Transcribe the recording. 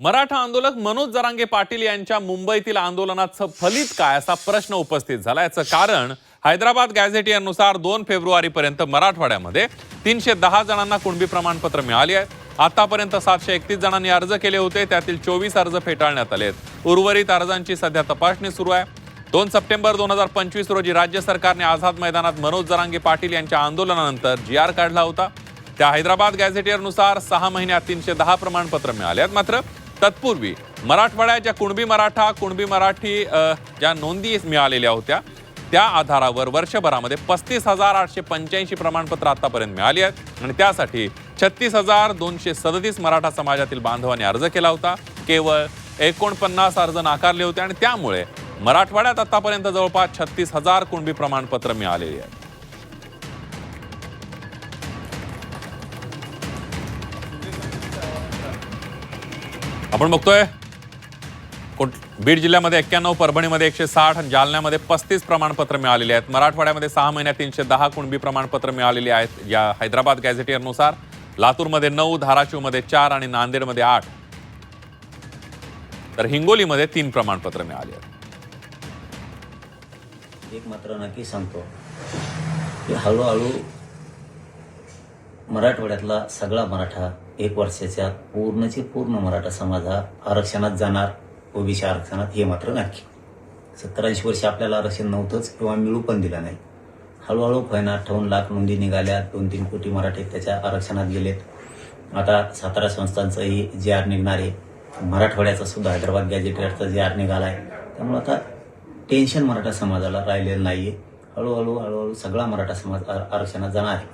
मराठा आंदोलक मनोज जरांगे पाटील यांच्या मुंबईतील आंदोलनाचं फलित काय असा प्रश्न उपस्थित झाला. याचं कारण हैदराबाद गॅझेट यानुसार दोन फेब्रुवारीपर्यंत मराठवाड्यामध्ये तीनशे दहा जणांना कुणबी प्रमाणपत्र मिळाली आहे आतापर्यंत सातशे एकतीस जणांनी अर्ज केले होते. त्यातील चोवीस अर्ज फेटाळण्यात आले आहेत. उर्वरित अर्जांची सध्या तपासणी सुरू आहे. दोन सप्टेंबर दोन हजार पंचवीस रोजी राज्य सरकारने आझाद मैदानात मनोज जरांगे पाटील यांच्या आंदोलनानंतर जी आर काढला होता. त्या हैदराबाद गॅझेटियरनुसार सहा महिन्यात तीनशे दहा प्रमाणपत्र मिळाले आहेत. मात्र तत्पूर्वी मराठवाड्यात ज्या कुणबी मराठा कुणबी मराठी ज्या नोंदी मिळालेल्या होत्या त्या आधारावर वर्षभरामध्ये पस्तीस हजार आठशे पंच्याऐंशी प्रमाणपत्र आतापर्यंत मिळाली आहेत. आणि त्यासाठी छत्तीस हजार दोनशे सदतीस मराठा समाजातील बांधवांनी अर्ज केला होता. केवळ एकोणपन्नास अर्ज नाकारले होते. आणि त्यामुळे मराठवाड्यात आतापर्यंत जवळपास छत्तीस हजार कुणबी प्रमाणपत्र मिळालेली आहेत. आपण बघतोय कोट बीड जिल्ह्यामध्ये एक्क्याण्णव परभणीमध्ये एकशे साठ आणि जालन्यामध्ये पस्तीस प्रमाणपत्र मिळालेली आहेत. मराठवाड्यामध्ये सहा महिन्यात तीनशे दहा कुणबी प्रमाणपत्र मिळालेली आहेत या हैदराबाद गॅझेटियरनुसार. लातूरमध्ये नऊ धाराशिवमध्ये चार आणि नांदेडमध्ये आठ. तर हिंगोलीमध्ये तीन प्रमाणपत्र मिळाली आहेत. एक मात्र नक्की सांगतो. की हळूहळू मराठवाड्यातला सगळा मराठा एक वर्षाच्या पूर्णचे पूर्ण मराठा समाज हा आरक्षणात जाणार ओबीसी आरक्षणात हे मात्र नक्की. सत्तर ऐंशी वर्ष आपल्याला आरक्षण नव्हतंच किंवा मिळू पण दिलं नाही. हळूहळू फैना अठ्ठावन्न लाख नोंदी निघाल्या दोन तीन कोटी मराठे त्याच्या आरक्षणात गेलेत. आता सातारा संस्थांचंही जे आर निघणार आहे मराठवाड्याचा सुद्धा हैदराबाद गॅजेटरचा जे आर निघाला आहे त्यामुळे आता टेन्शन मराठा समाजाला राहिलेलं नाही आहे हळूहळू हळूहळू सगळा मराठा समाज आरक्षणात जाणार आहे.